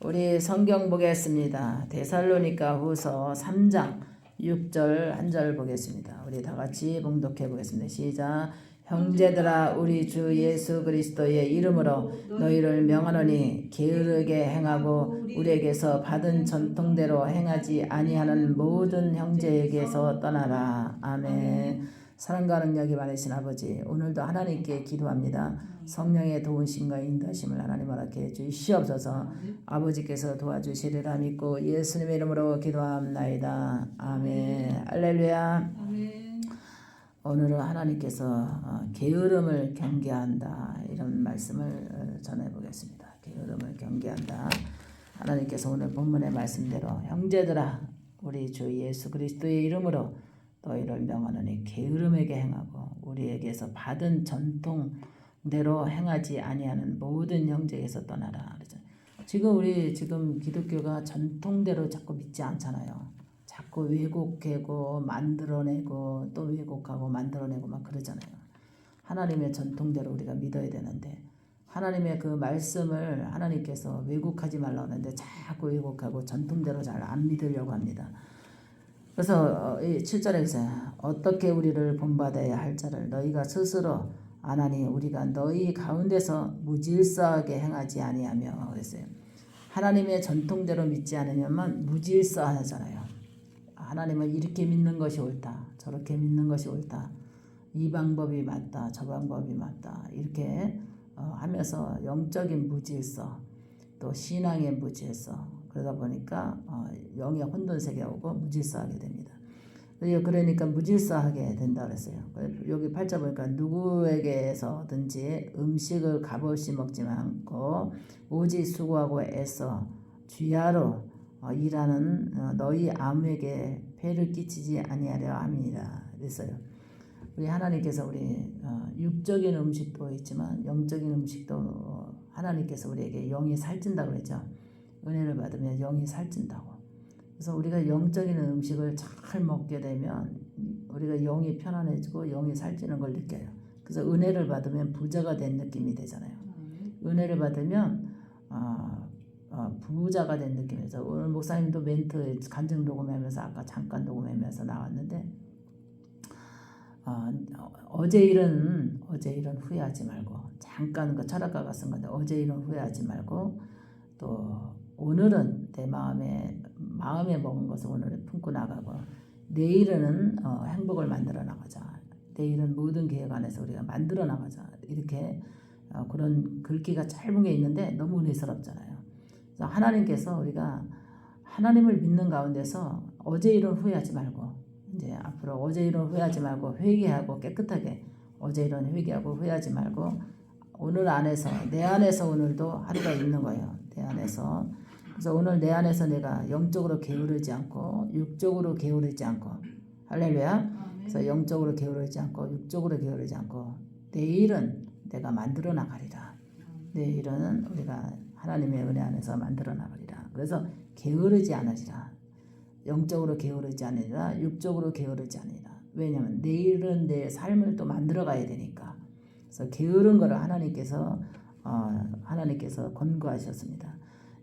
우리 성경 보겠습니다. 데살로니가 후서 3장 6절 한 절 보겠습니다. 우리 다 같이 봉독해 보겠습니다. 시작. 형제들아 우리 주 예수 그리스도의 이름으로 너희를 명하노니 게으르게 행하고 우리에게서 받은 전통대로 행하지 아니하는 모든 형제에게서 떠나라. 아멘. 사랑과 능력이 많으신 아버지 오늘도 하나님께 기도합니다. 성령의 도우심과 인도하심을 하나님 허락해 주시옵소서. 아버지께서 도와주시리라 믿고 예수님의 이름으로 기도합나이다. 아멘. 할렐루야. 오늘은 하나님께서 어, 게으름을 경계한다 이런 말씀을 어, 전해보겠습니다. 게으름을 경계한다. 하나님께서 오늘 본문의 말씀대로 형제들아 우리 주 예수 그리스도의 이름으로 너희를 명하노니 게으름에게 행하고 우리에게서 받은 전통대로 행하지 아니하는 모든 형제에서 떠나라. 그러죠. 지금 우리 지금 기독교가 전통대로 자꾸 믿지 않잖아요. 자꾸 왜곡하고 만들어내고 또 왜곡하고 만들어내고 막 그러잖아요. 하나님의 전통대로 우리가 믿어야 되는데 하나님의 그 말씀을 하나님께서 왜곡하지 말라 하는데 자꾸 왜곡하고 전통대로 잘 안 믿으려고 합니다. 그래서 어, 이 7절에서 어떻게 우리를 본받아야 할 자를 너희가 스스로 아나니 우리가 너희 가운데서 무질서하게 행하지 아니하며 그랬어요. 하나님의 전통대로 믿지 않으면 무질서하잖아요. 하나님을 이렇게 믿는 것이 옳다. 저렇게 믿는 것이 옳다. 이 방법이 맞다. 저 방법이 맞다. 이렇게 어, 하면서 영적인 무질서 또 신앙의 무질서 그러다 보니까 어, 영의 혼돈 세계 오고 무질서하게 됩니다. 그러니까 무질서하게 된다 그랬어요. 여기 팔자 보니까 누구에게서든지 음식을 값없이 먹지 않고 오직 수고하고 애써 주야로 어, 일하는 어, 너희 아무에게 폐를 끼치지 아니하려 함이라 그랬어요. 우리 하나님께서 우리 어, 육적인 음식도 있지만 영적인 음식도 어, 하나님께서 우리에게 영이 살찐다 그랬죠. 은혜를 받으면 영이 살찐다고. 그래서 우리가 영적인 음식을 잘 먹게 되면 우리가 영이 편안해지고 영이 살찌는 걸 느껴요. 그래서 은혜를 받으면 부자가 된 느낌이 되잖아요. 은혜를 받으면 어, 어, 부자가 된 느낌에서 오늘 목사님도 멘트 간증 녹음하면서 아까 잠깐 녹음하면서 나왔는데 어, 어제 일은 어제 일은 후회하지 말고 잠깐 그 철학가가 쓴 건데 어제 일은 후회하지 말고 또 오늘은 내 마음에 마음에 먹은 것을 오늘에 품고 나가고 내일은 어, 행복을 만들어 나가자. 내일은 모든 계획 안에서 우리가 만들어 나가자. 이렇게 어, 그런 글귀가 짧은 게 있는데 너무 은혜스럽잖아요. 그래서 하나님께서 우리가 하나님을 믿는 가운데서 어제 일은 후회하지 말고 이제 앞으로 어제 일은 후회하지 말고 회개하고 깨끗하게 어제 일은 회개하고 후회하지 말고 오늘 안에서 내 안에서 오늘도 하루가 있는 거예요. 내 안에서 그래서 오늘 내 안에서 내가 영적으로 게으르지 않고 육적으로 게으르지 않고 할렐루야. 그래서 영적으로 게으르지 않고 육적으로 게으르지 않고 내일은 내가 만들어 나가리라. 내일은 우리가 하나님의 은혜 안에서 만들어 나가리라. 그래서 게으르지 않으리라. 영적으로 게으르지 않으리라. 육적으로 게으르지 않으리라. 왜냐하면 내일은 내 삶을 또 만들어 가야 되니까. 그래서 게으른 거를 하나님께서 어, 하나님께서 권고하셨습니다.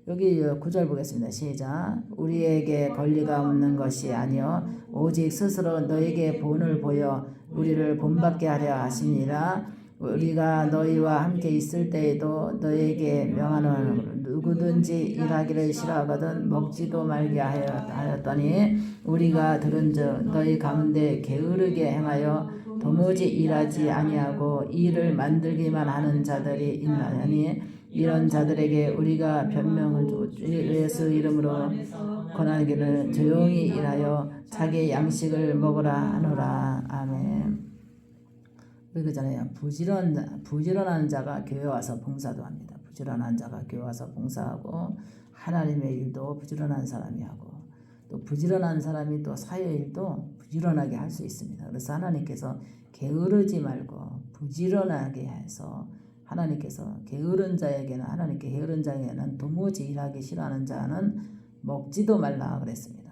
여기 구절 보겠습니다. 시작. 우리에게 권리가 없는 것이 아니요 오직 스스로 너에게 본을 보여 우리를 본받게 하려 하심이라. 우리가 너희와 함께 있을 때에도 너에게 명하는 누구든지 일하기를 싫어하거든 먹지도 말게 하였더니 우리가 들은즉 너희 가운데 게으르게 행하여 도무지 일하지 아니하고 일을 만들기만 하는 자들이 있나니 이런 자들에게 우리가 변명을 주고 예수 이름으로 권하기를 조용히 일하여 자기 양식을 먹으라 하노라 아멘. 그러잖아요. 부지런 부지런한 자가 교회 와서 봉사도 합니다. 부지런한 자가 교회 와서 봉사하고 하나님의 일도 부지런한 사람이 하고 또 부지런한 사람이 또 사회 일도 부지런하게 할 수 있습니다. 그래서 하나님께서 게으르지 말고 부지런하게 해서 하나님께서 게으른 자에게는 하나님께 게으른 자에게는 도무지 일하기 싫어하는 자는 먹지도 말라 그랬습니다.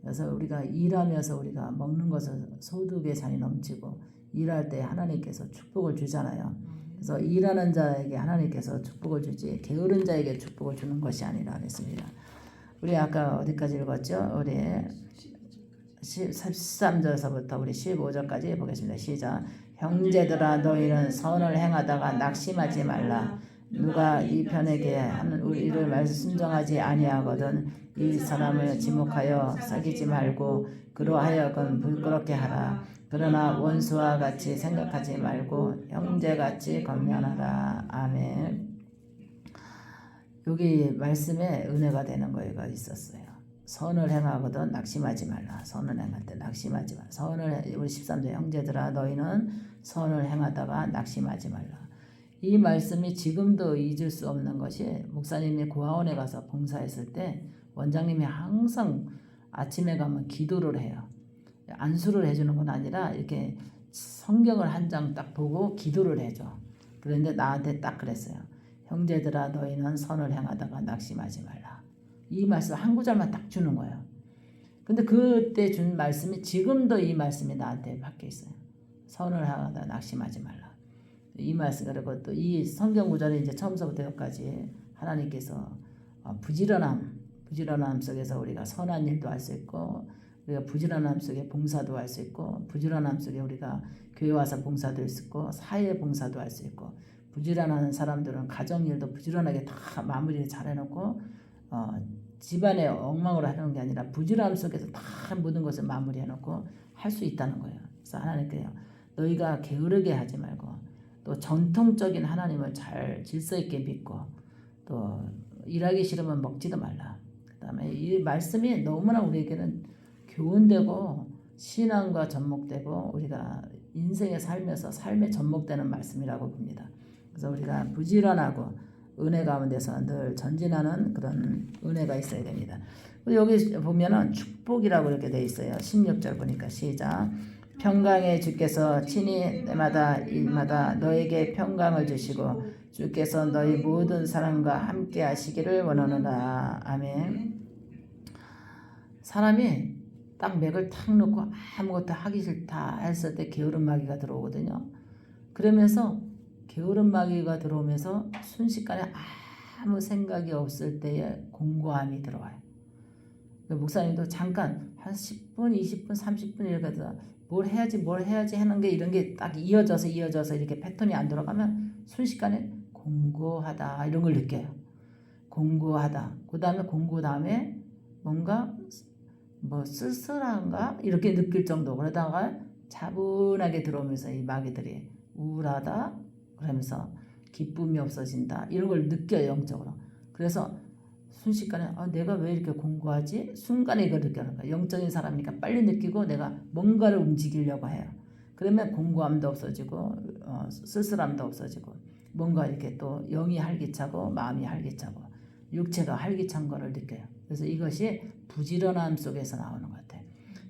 그래서 우리가 일하면서 우리가 먹는 것은 소득의 잔이 넘치고 일할 때 하나님께서 축복을 주잖아요. 그래서 일하는 자에게 하나님께서 축복을 주지 게으른 자에게 축복을 주는 것이 아니라 그랬습니다. 우리 아까 어디까지 읽었죠? 우리 13절서부터 우리 15절까지 보겠습니다. 시작. 형제들아 너희는 선을 행하다가 낙심하지 말라. 누가 이 편에게 하는 우리를 말 순종하지 아니하거든 이 사람을 지목하여 사귀지 말고 그로 하여금 부끄럽게 하라. 그러나 원수와 같이 생각하지 말고 형제같이 건면하라. 아멘. 여기 말씀에 은혜가 되는 거가 있었어요. 선을 행하거든 낙심하지 말라. 선을 행할 때 낙심하지 말라. 선을 해- 우리 13절 형제들아 너희는 선을 행하다가 낙심하지 말라. 이 말씀이 지금도 잊을 수 없는 것이 목사님이 고아원에 가서 봉사했을 때 원장님이 항상 아침에 가면 기도를 해요. 안수를 해주는 건 아니라 이렇게 성경을 한 장 딱 보고 기도를 해줘. 그런데 나한테 딱 그랬어요. 형제들아 너희는 선을 행하다가 낙심하지 말라. 이 말씀 한 구절만 딱 주는 거예요. 근데 그때 준 말씀이 지금도 이 말씀이 나한테 박혀 있어요. 선을 하다 낙심하지 말라. 이 말씀 그리고 또 이 성경 구절이 이제 처음서부터 여기까지 하나님께서 어, 부지런함, 부지런함 속에서 우리가 선한 일도 할 수 있고 우리가 부지런함 속에 봉사도 할 수 있고 부지런함 속에 우리가 교회 와서 봉사도 할 수 있고 사회 봉사도 할 수 있고 부지런한 사람들은 가정 일도 부지런하게 다 마무리 잘 해놓고 어, 집안의 엉망으로 하는 게 아니라 부지런함 속에서 다 모든 것을 마무리 해 놓고 할 수 있다는 거예요. 그래서 하나님께요 너희가 게으르게 하지 말고 또 전통적인 하나님을 잘 질서 있게 믿고 또 일하기 싫으면 먹지도 말라. 그다음에 이 말씀이 너무나 우리에게는 교훈되고 신앙과 접목되고 우리가 인생에 살면서 삶에 접목되는 말씀이라고 봅니다. 그래서 우리가 부지런하고 은혜 가운데서 늘 전진하는 그런 은혜가 있어야 됩니다. 여기 보면은 축복이라고 이렇게 돼 있어요. 16절 보니까 시작. 평강의 주께서 친히 때마다 일마다 너에게 평강을 주시고 주께서 너희 모든 사람과 함께 하시기를 원하노라. 아멘. 사람이 딱 맥을 탁 놓고 아무것도 하기 싫다 했을 때 게으른 마귀가 들어오거든요. 그러면서 게으른 마귀가 들어오면서 순식간에 아무 생각이 없을 때에 공고함이 들어와요. 그 목사님도 잠깐 한 10분, 20분, 30분 이렇게 뭘 해야지 뭘 해야지 하는 게 이런 게 딱 이어져서 이어져서 이렇게 패턴이 안 돌아가면 순식간에 공고하다 이런 걸 느껴요. 공고하다. 그 다음에 공고 다음에 뭔가 뭐 쓸쓸한가 이렇게 느낄 정도 그러다가 차분하게 들어오면서 이 마귀들이 우울하다 그러면서 기쁨이 없어진다. 이런 걸 느껴요 영적으로. 그래서 순식간에 아, 내가 왜 이렇게 공고하지? 순간에 이걸 느끼는 거야 영적인 사람이니까 빨리 느끼고 내가 뭔가를 움직이려고 해요. 그러면 공고함도 없어지고 어, 쓸쓸함도 없어지고 뭔가 이렇게 또 영이 활기차고 마음이 활기차고 육체가 활기찬 거를 느껴요. 그래서 이것이 부지런함 속에서 나오는 것 같아요.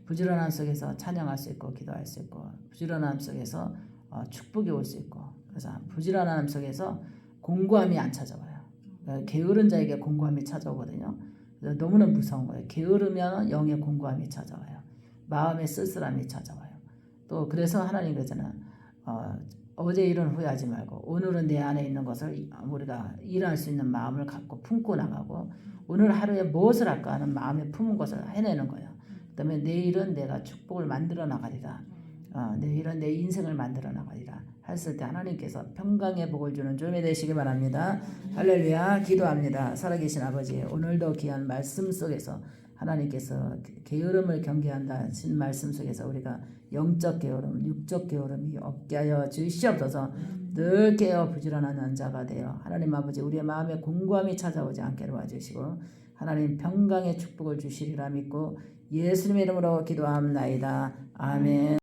부지런함 속에서 찬양할 수 있고 기도할 수 있고 부지런함 속에서 어, 축복이 올 수 있고 그래서 부지런함 속에서 공고함이 안 찾아와요. 그러니까 게으른 자에게 공고함이 찾아오거든요. 너무나 무서운 거예요. 게으르면 영의 공고함이 찾아와요. 마음의 쓸쓸함이 찾아와요. 또 그래서 하나님 그러잖아. 어, 어제 일은 후회하지 말고 오늘은 내 안에 있는 것을 우리가 일할 수 있는 마음을 갖고 품고 나가고 오늘 하루에 무엇을 할까 하는 마음에 품은 것을 해내는 거예요. 그다음에 내일은 내가 축복을 만들어 나가리라. 어, 내일은 내 인생을 만들어 나가리라. 했을 때 하나님께서 평강의 복을 주는 주님이 되시기 바랍니다. 할렐루야 기도합니다. 살아계신 아버지 오늘도 귀한 말씀 속에서 하나님께서 게으름을 경계한다 하신 말씀 속에서 우리가 영적 게으름, 육적 게으름이 없게 하여 주시옵소서 늘 깨어 부지런한 자가 되어 하나님 아버지 우리의 마음에 공고함이 찾아오지 않게 도와주시고 하나님 평강의 축복을 주시리라 믿고 예수님의 이름으로 기도합나이다. 아멘